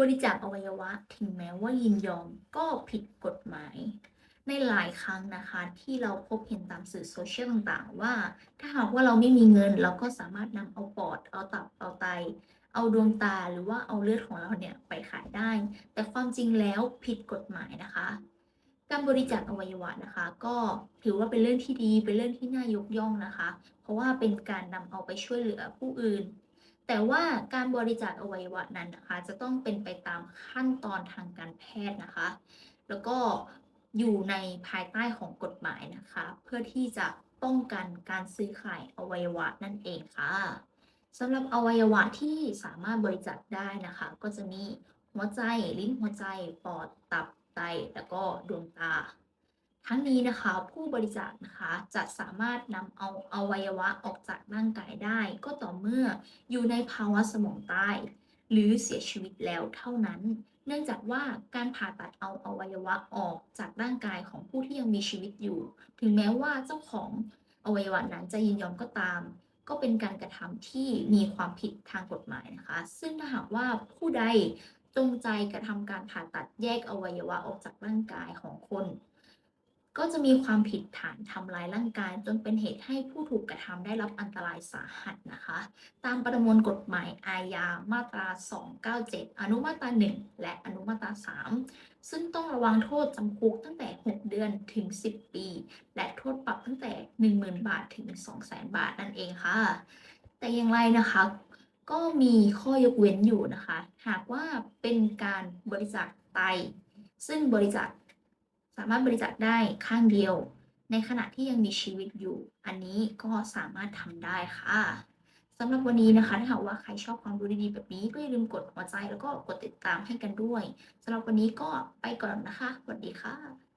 บริจาคอวัยวะถึงแม้ว่ายินยอมก็ผิดกฎหมาย ในหลายครั้งนะคะ ที่เราพบเห็นตามสื่อโซเชียลต่างๆ ว่า ถ้าหากว่าเราไม่มีเงิน เราก็สามารถนำเอาปอด เอาตับเอาไต เอาดวงตาหรือว่าเอาเลือดของเราเนี่ยไปขายได้ แต่ความจริงแล้วผิดกฎหมายนะคะ การบริจาคอวัยวะนะคะ ก็ถือว่าเป็นเรื่องที่ดีเป็นเรื่องที่น่ายกย่องนะคะ เพราะว่าเป็นการนำเอาไปช่วยเหลือผู้อื่น แต่ว่าการบริจาคอวัยวะนั้นนะคะ จะต้องเป็นไปตามขั้นตอนทางการแพทย์นะคะ แล้วก็อยู่ในภายใต้ของกฎหมายนะคะ เพื่อที่จะป้องกันการซื้อขายอวัยวะนั่นเองค่ะสำหรับอวัยวะที่สามารถบริจาคได้นะคะ ก็จะมีหัวใจ ลิ้นหัวใจ ปอด ตับ ไต แล้วก็ดวงตา ทั้งนี้นะคะผู้บริจาคนะคะจะสามารถนำเอาอวัยวะออกจากร่างกายได้ ก็ต่อเมื่ออยู่ในภาวะสมองตายหรือเสียชีวิตแล้วเท่านั้น เนื่องจากว่าการผ่าตัดเอาอวัยวะออกจากร่างกายของผู้ที่ยังมีชีวิตอยู่ ถึงแม้ว่าเจ้าของอวัยวะนั้นจะยินยอมก็ตาม ก็เป็นการกระทำที่มีความผิดทางกฎหมายนะคะ ซึ่งถ้าหากว่าผู้ใดจงใจกระทำการผ่าตัดแยกอวัยวะออกจากร่างกายของคน ก็จะมีความผิดฐานทำลายร่างกาย จนเป็นเหตุให้ผู้ถูกกระทำได้รับอันตรายสาหัสนะคะ ตามประมวลกฎหมายอาญามาตรา 297 อนุมาตรา 1 และอนุมาตรา 3 ซึ่งต้องระวังโทษจำคุกตั้งแต่ 6 เดือนถึง 10 ปี และโทษปรับตั้งแต่ 10,000 บาทถึง 200,000 บาทนั่นเองค่ะ แต่อย่างไรนะคะก็มีข้อยกเว้นอยู่นะคะ หากว่าเป็นการบริจาคไต ซึ่งบริจาค สามารถบริจาคได้ข้างเดียว ในขณะที่ยังมีชีวิตอยู่ อันนี้ก็สามารถทำได้ค่ะสำหรับวันนี้นะคะถ้าหากว่าใครชอบความรู้ดีๆแบบนี้ก็อย่าลืมกดหัวใจแล้วก็กดติดตามให้กันด้วยสำหรับวันนี้ก็ไปก่อนนะคะสวัสดีค่ะ